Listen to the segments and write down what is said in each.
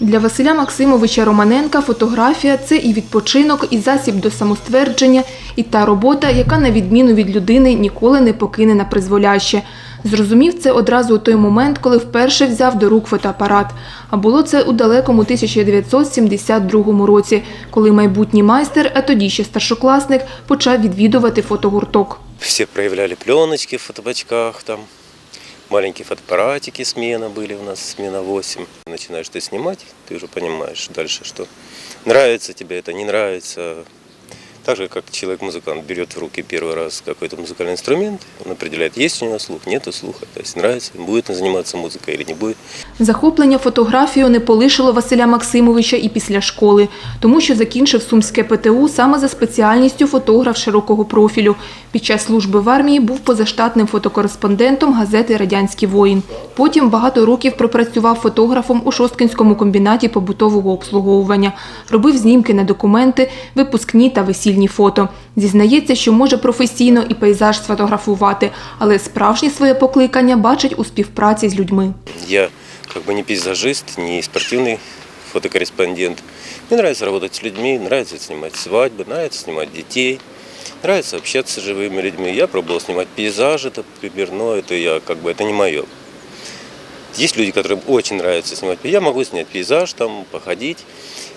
Для Василя Максимовича Романенка фотографія це і відпочинок, і засіб до самоствердження, і та робота, яка на відміну від людини ніколи не покине на призволяще. Зрозумів це одразу у той момент, коли вперше взяв до рук фотоапарат. А було це у далекому 1972 році, коли майбутній майстер, а тоді ще старшокласник, почав відвідувати фотогурток. Все проявляли пленочки в фотобачках, там маленькие фотоаппаратики смена были у нас, смена 8. Начинаешь ты снимать, ты уже понимаешь дальше, что нравится тебе это, не нравится. Так же, как человек-музыкант берет в руки первый раз какой-то музыкальный инструмент, он определяет, есть у него слух, нету слуха. То есть нравится, будет он заниматься музыкой или не будет. Захоплення фотографією не полишило Василя Максимовича і після школи, тому що закінчив Сумське ПТУ саме за спеціальністю фотограф широкого профілю. Під час служби в армії був позаштатним фотокореспондентом газети Радянський воїн. Потім багато років пропрацював фотографом у Шосткинському комбінаті побутового обслуговування. Робив знімки на документи, випускні та весільні фото. Зізнається, що може професійно і пейзаж сфотографувати, але справжнє своє покликання бачить у співпраці з людьми. Я как бы не пейзажист, не спортивный фотокорреспондент. Мне нравится работать с людьми, нравится снимать свадьбы, нравится снимать детей, Нравится общаться с живыми людьми. Я пробовал снимать пейзажи, это например, но это я как бы это не мое. Есть люди, которым очень нравится снимать. Я могу снять пейзаж, там походить.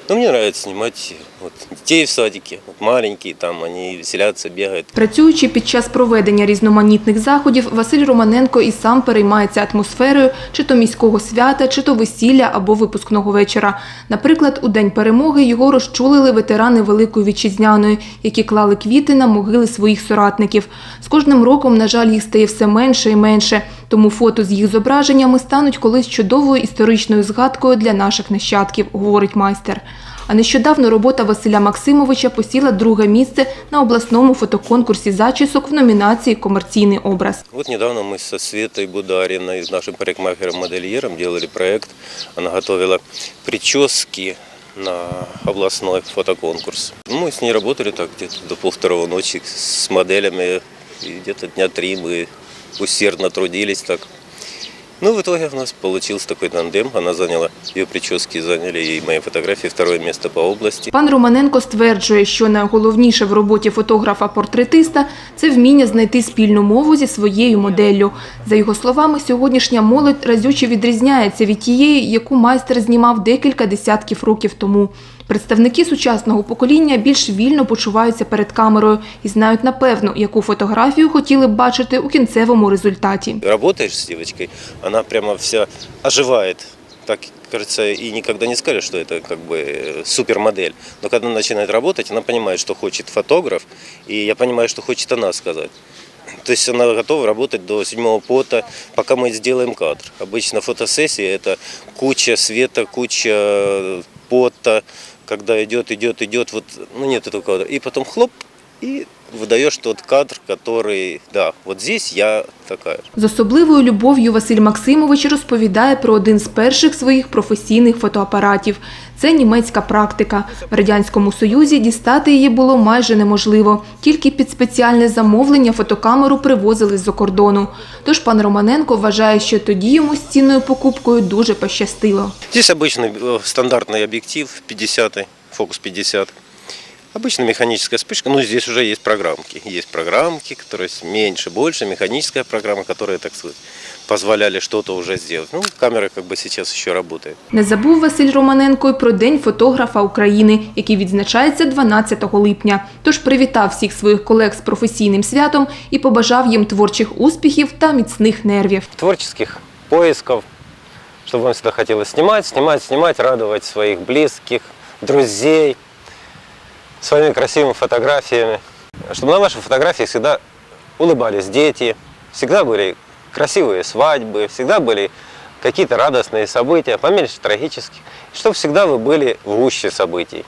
Но мне нравится снимать вот, детей в садике, вот маленькие, там они веселятся, бегают. Працюючи під час проведення різноманітних заходів, Василь Романенко і сам переймається атмосферою чи то міського свята, чи то весілля або випускного вечора. Наприклад, у День перемоги його розчулили ветерани Великої Вітчизняної, які клали квіти на могили своїх соратників. З кожним роком, на жаль, їх стає все менше і менше, тому фото з їх зображеннями стануть колись чудовою історичною згадкою для наших нащадків, говорить майстер. А нещодавно робота Василя Максимовича посіла друге місце на обласному фотоконкурсі зачісок в номінації Комерційний образ. Вот недавно мы со Светой Будариной, с нашим парикмахером-модельером, делали проект. Она готовила прически на областной фотоконкурс. Мы с ней работали так где-то до полвторого ночи с моделями. И где-то дня три мы усердно трудились так. Ну, в итоге у нас получился такой тандем. Она заняла, ее прически заняли и мои фотографии второе место по области. Пан Романенко стверджує, що найголовніше в роботі фотографа-портретиста – це вміння знайти спільну мову зі своєю моделлю. За його словами, сьогоднішня молодь разюче відрізняється від тієї, яку майстер знімав декілька десятків років тому. Представники сучасного покоління більш вільно почуваються перед камерою і знають напевно, яку фотографію хотіли б бачити у кінцевому результаті. работаешь с девочкой, она прямо вся оживает. Так, кажется, и никогда не скажешь, что это как бы э, супермодель. Но когда она начинает работать, она понимает, что хочет фотограф, и я понимаю, что хочет она сказать. То есть она готова работать до седьмого пота, пока мы сделаем кадр. Обычно фотосессия – это куча света, куча э, пота, когда идет, идет, идет, вот, ну нет кадра. И потом хлоп, и выдаешь тот кадр, который, да, вот здесь я такая. З особливою любов'ю Василь Максимович розповідає про один з перших своїх професійних фотоапаратів. Це німецька практика. В Радянському Союзі дістати її було майже неможливо. Тільки під спеціальне замовлення фотокамеру привозили з-за кордону. Тож пан Романенко вважає, що тоді йому з цінною покупкою дуже пощастило. Здесь обычный э, стандартный объектив 50, фокус 50. Обычно механическая вспышка, ну здесь уже есть программки. Есть программки, которые есть меньше, больше, механическая программа, которые, так сказать, позволяли что-то уже сделать. Ну, камера как бы сейчас еще работает. Не забув Василь Романенко й про День фотографа України, який відзначається 12 липня. Тож привітав всіх своїх колег з професійним святом і побажав їм творчих успіхів та міцних нервів. Творческих поисков, чтобы вам всегда хотелось снимать, снимать, снимать, радовать своих близких, друзей Своими красивыми фотографиями. Чтобы на ваших фотографиях всегда улыбались дети, всегда были красивые свадьбы, всегда были какие-то радостные события, поменьше трагических, чтобы всегда вы были в гуще событий.